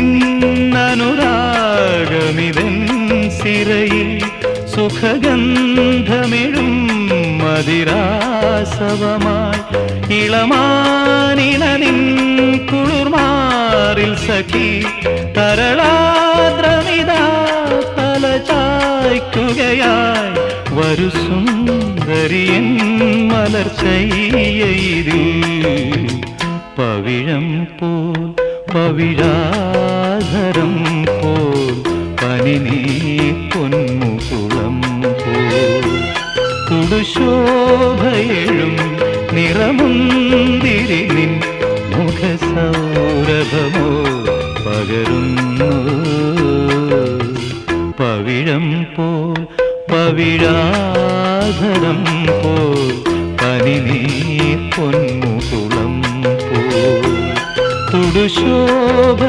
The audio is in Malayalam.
നിന്നനുരാഗമിതൻ സിരയിൽ സുഖഗന്ധമിഴും മതിരാസവമായി. ഇളമാനിണനിൻ കുളിർമാറിൽ സഖി തരളാദ്രമിതാ തലചായ്ക്കുകയായി വരു സുന്ദരിയൻ മലർച്ചയ്യതിൽ പവിഴം പോൽ പവിഴാധരം പോൽ പനിനീ പൊന്മുകുളം പോൽ. കുടുശോഭയെഴും നിറമുന്തിരി നിൻ മുഖസൗരഭമോ പകരുന്നു. പവിഴം പോൽ പവിഴാധരം പോൽ പനിനീ പൊന്മുകുളം പോൽ. തുടുശോഭ